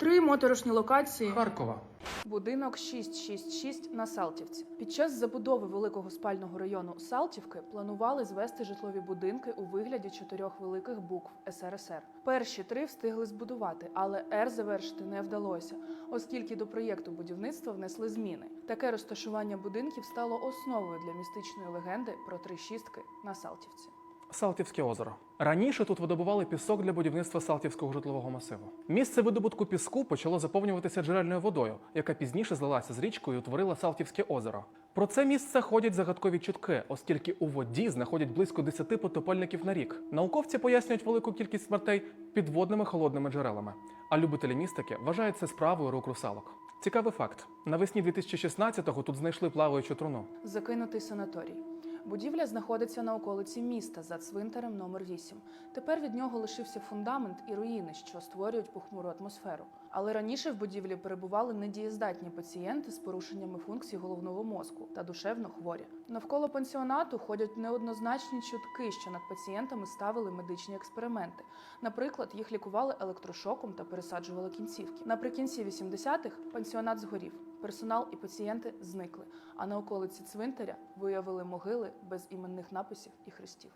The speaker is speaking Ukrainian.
Три моторошні локації. Харкова. Будинок 666 на Салтівці. Під час забудови великого спального району Салтівки планували звести житлові будинки у вигляді чотирьох великих букв СРСР. Перші три встигли збудувати, але Р завершити не вдалося, оскільки до проєкту будівництва внесли зміни. Таке розташування будинків стало основою для містичної легенди про три шістки на Салтівці. Салтівське озеро. Раніше тут видобували пісок для будівництва Салтівського житлового масиву. Місце видобутку піску почало заповнюватися джерельною водою, яка пізніше злилася з річкою і утворила Салтівське озеро. Про це місце ходять загадкові чутки, оскільки у воді знаходять близько 10 потопельників на рік. Науковці пояснюють велику кількість смертей підводними холодними джерелами. А любителі містики вважають це справою рук русалок. Цікавий факт: навесні 2016-го тут знайшли плаваючу труну. Закинутий санаторій. Будівля знаходиться на околиці міста за цвинтарем номер 8 Тепер від нього лишився фундамент і руїни, що створюють похмуру атмосферу. Але раніше в будівлі перебували недієздатні пацієнти з порушеннями функцій головного мозку та душевно хворі. Навколо пансіонату ходять неоднозначні чутки, що над пацієнтами ставили медичні експерименти. Наприклад, їх лікували електрошоком та пересаджували кінцівки. Наприкінці 80-х пансіонат згорів. Персонал і пацієнти зникли, а на околиці цвинтаря виявили могили без іменних написів і хрестів.